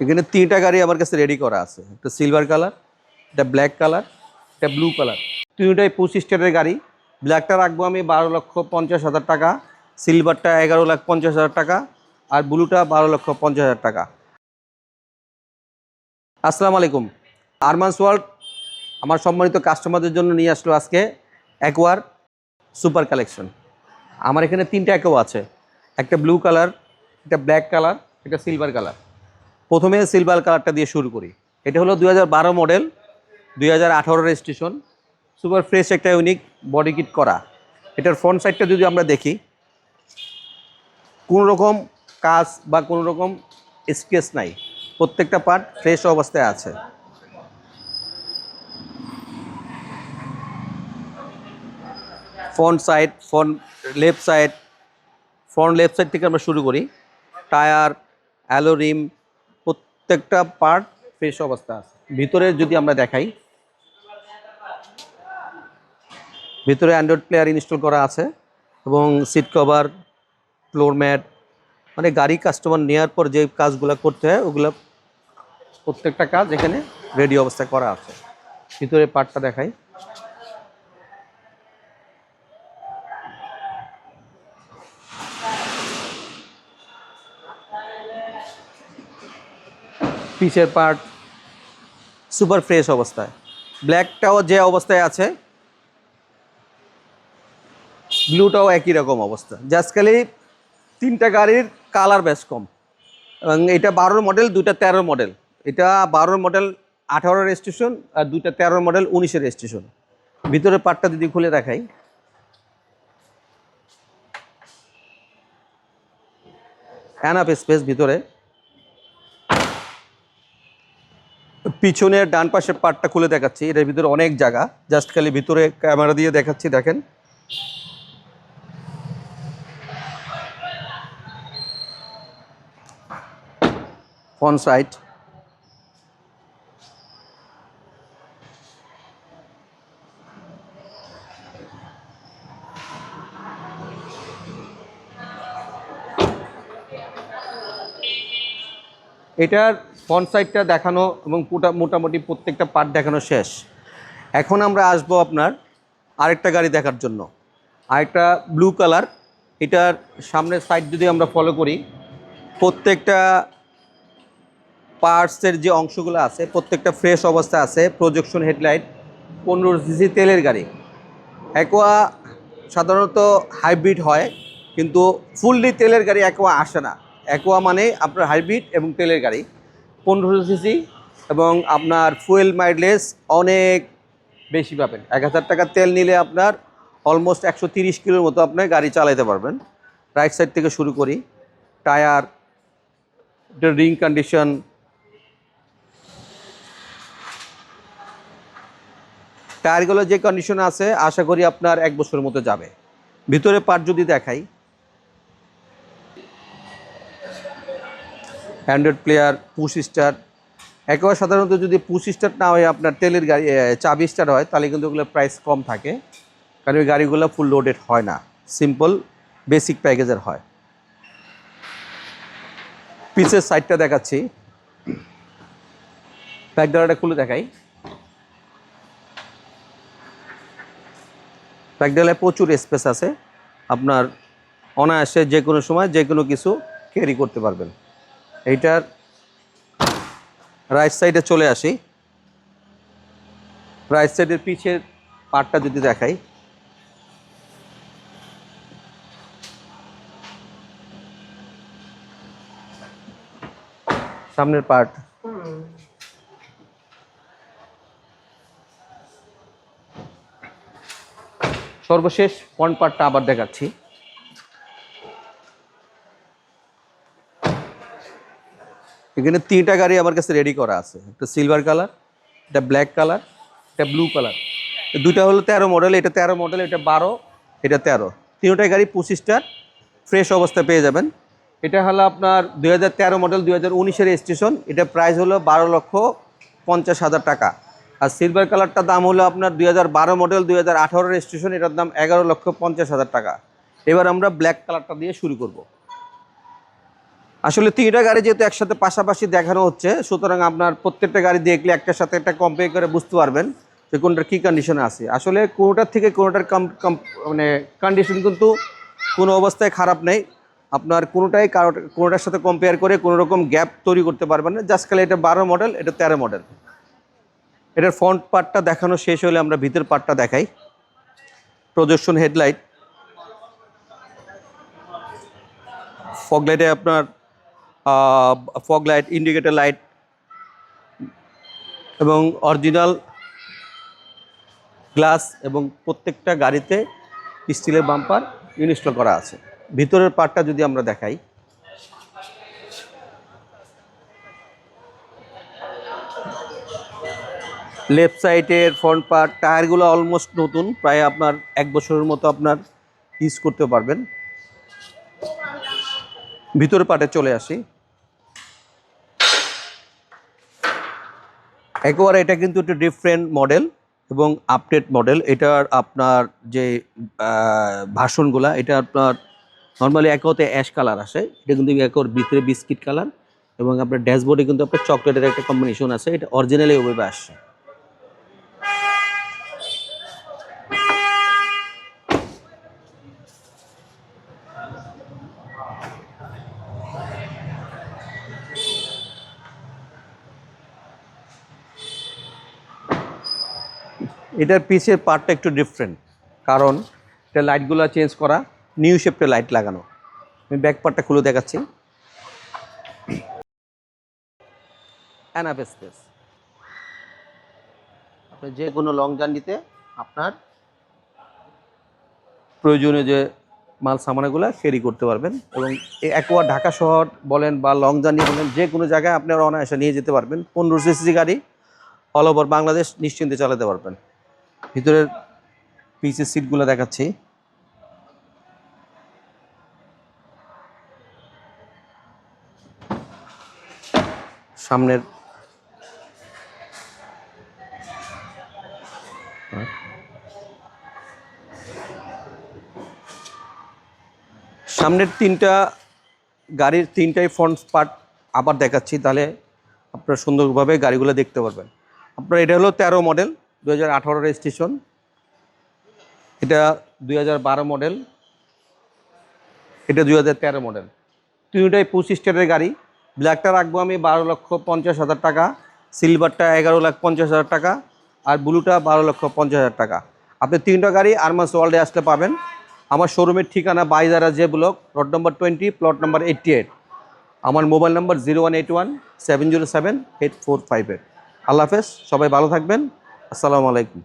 এখানে তিনটা গাড়ি আমার কাছে রেডি করা আছে। একটা সিলভার কালার একটা ব্ল্যাক কালার একটা ব্লু কালার তিনটাই পঁচিশ স্টেটের গাড়ি। ব্ল্যাকটা রাখব আমি বারো লক্ষ পঞ্চাশ হাজার টাকা সিলভারটা এগারো লাখ পঞ্চাশ হাজার টাকা, আর ব্লুটা বারো লক্ষ পঞ্চাশ হাজার টাকা। আসসালামু আলাইকুম। আরমান্স ওয়ার্ল্ড আমার সম্মানিত কাস্টমারদের জন্য নিয়ে আসলো আজকে অ্যাকোয়ার সুপার কালেকশন আমার এখানে তিনটা অ্যাকোয়া আছে। একটা ব্লু কালার একটা ব্ল্যাক কালার একটা সিলভার কালার প্রথমে সিলভার কালারটা দিয়ে শুরু করি। এটা হলো দু হাজার বারো মডেল দুই হাজার আঠারো রেজিস্ট্রেশন সুপার ফ্রেশ একটা ইউনিক বডি কিট করা। এটার ফ্রন্ট সাইডটা যদি আমরা দেখি কোনো রকম কাজ বা কোনো রকম স্কেচ নাই। প্রত্যেকটা পার্ট ফ্রেশ অবস্থায় আছে। Front side front left side front left side থেকে আমরা শুরু করি। টায়ার অ্যালো রিম প্রত্যেকটা পার্ট ফ্রেশ অবস্থা আছে। ভিতরে যদি আমরা দেখাই, ভিতরে অ্যান্ড্রয়েড প্লেয়ার ইনস্টল করা আছে এবং সিট কভার ফ্লোর ম্যাট মানে গাড়ি কাস্টমার নেওয়ার পর যে কাজগুলো করতে হয়, ওগুলো প্রত্যেকটা কাজ এখানে রেডি অবস্থায় করা আছে। ভিতরে পার্টটা দেখাই। পিসের পার্ট সুপার ফ্রেশ অবস্থায়। ব্ল্যাকটাও যে অবস্থায় আছে ব্লুটাও একই রকম অবস্থা। জাস্ট খালি তিনটা গাড়ির কালার বেশ কম। এবং এটা বারোর মডেল, দুইটা তেরোর মডেল। এটা বারোর মডেল আঠারো রেজিস্ট্রেশন আর দুইটা তেরোর মডেল উনিশের রেজিস্ট্রেশন। ভিতরের পার্টটা যদি খুলে দেখাই। অ্যানাপ স্পেস ভিতরে। পিছনের ডান পাশের পার্টটা খুলে দেখাচ্ছি। এটার ভিতরে অনেক জায়গা। জাস্ট খালি ভিতরে ক্যামেরা দিয়ে দেখাচ্ছি, দেখেন। Front side. এটার ফ্রন্ট সাইডটা দেখানো এবং মোটামুটি প্রত্যেকটা পার্ট দেখানো শেষ। এখন আমরা আসব আপনার আরেকটা গাড়ি দেখার জন্য। আরেকটা ব্লু কালার এটার সামনের সাইড যদি আমরা ফলো করি, প্রত্যেকটা পার্টসের যে অংশগুলো আছে, প্রত্যেকটা ফ্রেশ অবস্থা আছে প্রজেকশন হেডলাইট পনেরো সিসি তেলের গাড়ি। অ্যাকোয়া সাধারণত হাইব্রিড হয়, কিন্তু ফুললি তেলের গাড়ি অ্যাকোয়া আসে না। অ্যাকোয়া মানে আপনার হাইব্রিড এবং তেলের গাড়ি। পনেরো সিসি এবং আপনার ফুয়েল মাইলেজ অনেক বেশি পাবেন। এক হাজার টাকার তেল নিলে আপনার অলমোস্ট একশো তিরিশ কিলোর মতো আপনার গাড়ি চালাতে পারবেন। রাইট সাইড থেকে শুরু করি। টায়ার রিং কন্ডিশন টায়ারগুলো যে কন্ডিশন আছে, আশা করি আপনার এক বছরের মতো যাবে। ভিতরে পার্ট যদি দেখাই অ্যান্ড্রয়েড প্লেয়ার পুশ স্টার একেবারে সাধারণত যদি পুশ স্টার না হয়, আপনার তেলের গাড়ি চাবি স্টার হয়, তাহলে কিন্তু ওগুলো প্রাইস কম থাকে। কারণ ওই গাড়িগুলো ফুল লোডেড হয় না। সিম্পল বেসিক প্যাকেজের হয়। পিসের সাইডটা দেখাচ্ছি। ব্যাক ডালাটা খুলে দেখাই। ব্যাক ডালায় প্রচুর স্পেস আছে। আপনার অনায়াসে যে কোনো সময় যে কোনো কিছু ক্যারি করতে পারবেন। এইটার রাইট সাইডে চলে আসি। রাইট সাইডের পিছের পার্টটা যদি দেখাই। সামনের পার্ট সর্বশেষ ফ্রন্ট পার্টটা আবার দেখাচ্ছি। এখানে তিনটা গাড়ি আমার কাছে রেডি করা আছে। একটা সিলভার কালার একটা ব্ল্যাক কালার একটা ব্লু কালার দুইটা হলো তেরো মডেল এটা তেরো মডেল এটা বারো, এটা তেরো। তিনটাই গাড়ি পঁচিশটার ফ্রেশ অবস্থায় পেয়ে যাবেন। এটা হলো আপনার দুই হাজার তেরো মডেল দুই হাজার উনিশের স্টেশন এটা প্রাইস হলো বারো লক্ষ পঞ্চাশ হাজার টাকা। আর সিলভার কালারটার দাম হলো আপনার দুই হাজার বারো মডেল দুই হাজার আঠারোর স্টেশন এটার দাম এগারো লক্ষ পঞ্চাশ হাজার টাকা। এবার আমরা ব্ল্যাক কালারটা দিয়ে শুরু করব। আসলে তিনটা গাড়ি যেহেতু একসাথে পাশাপাশি দেখানো হচ্ছে, সুতরাং আপনার প্রত্যেকটা গাড়ি দেখলে একটার সাথে একটা কম্পেয়ার করে বুঝতে পারবেন যে কোনটার কী কন্ডিশনে আছে। আসলে কোনোটার থেকে কোনোটার কম মানে কন্ডিশন কিন্তু কোনো অবস্থায় খারাপ নেই। আপনার কোনোটাই কারও, কোনোটার সাথে কম্পেয়ার করে কোনো রকম গ্যাপ তৈরি করতে পারবেন না। জাস্ট খালি এটা বারো মডেল এটা তেরো মডেল এটার ফ্রন্ট পার্টটা দেখানো শেষ হলে আমরা ভিতর পার্টটা দেখাই। প্রজেকশন হেডলাইট ফগলাইটে আপনার ফগ লাইট ইন্ডিকেটর লাইট এবং অরিজিনাল গ্লাস এবং প্রত্যেকটা গাড়িতে স্টিলের বাম্পার ইনস্টল করা আছে। ভিতরের পার্টটা যদি আমরা দেখাই। লেফট সাইডের ফ্রন্ট পার্ট টায়ারগুলো অলমোস্ট নতুন, প্রায় আপনার এক বছরের মতো আপনার ইউজ করতে পারবেন। ভিতরের পার্টে চলে আসি। একেবারে এটা কিন্তু একটা ডিফারেন্ট মডেল এবং আপডেট মডেল এটার আপনার যে ভাষণগুলা, এটা আপনার নর্মালি একেতে অ্যাশ কালার আসে। এটা কিন্তু একর ভিতরে বিস্কিট কালার এবং আপনার ড্যাশবোর্ডে কিন্তু আপনার চকলেটের একটা কম্বিনেশন আছে। এটা অরিজিনালি ওভাবে আসছে এটার পিছের পার্টটা একটু ডিফারেন্ট কারণ এটা লাইটগুলো চেঞ্জ করা নিউ শেপটে লাইট লাগানো। আমি ব্যাক পার্টটা খুলে দেখাচ্ছি। অ্যানাপ স্পেস আপনি যে কোনো লং জার্নিতে আপনার প্রয়োজনীয় যে মাল সামানাগুলো ক্যারি করতে পারবেন এবং একোয়া ঢাকা শহর বলেন বা লং জার্নি বলেন, যে কোনো জায়গায় আপনারা অনায়াসে নিয়ে যেতে পারবেন। পনেরো সিসি গাড়ি অল ওভার বাংলাদেশ নিশ্চিন্তে চালাতে পারবেন। ভিতরের পিসের সিটগুলো দেখাচ্ছি। সামনের সামনের তিনটা গাড়ির তিনটাই ফ্রন্ট পার্ট আবার দেখাচ্ছি, তাহলে আপনারা সুন্দরভাবে গাড়িগুলো দেখতে পারবেন। আপনার, এটা হলো তেরো মডেল দু হাজার আঠারো রেজিস্ট্রেশন এটা দুই হাজার বারো মডেল এটা দুই হাজার তেরো মডেল তিনটাই পঁচিশ স্টারের গাড়ি। ব্ল্যাকটা রাখব আমি বারো লক্ষ পঞ্চাশ হাজার টাকা সিলভারটা এগারো লাখ পঞ্চাশ হাজার টাকা, আর ব্লুটা বারো লক্ষ পঞ্চাশ হাজার টাকা। আপনি তিনটা গাড়ি আরমাস ওয়ার্ল্ডে আসতে পাবেন। আমার শোরুমের ঠিকানা বাইজারা যে block road number twenty plot number eighty eight আমার mobile number zero one eight one seven zero seven eight four five eight আল্লাহ হাফেজ, সবাই ভালো থাকবেন। আসসালামু আলাইকুম।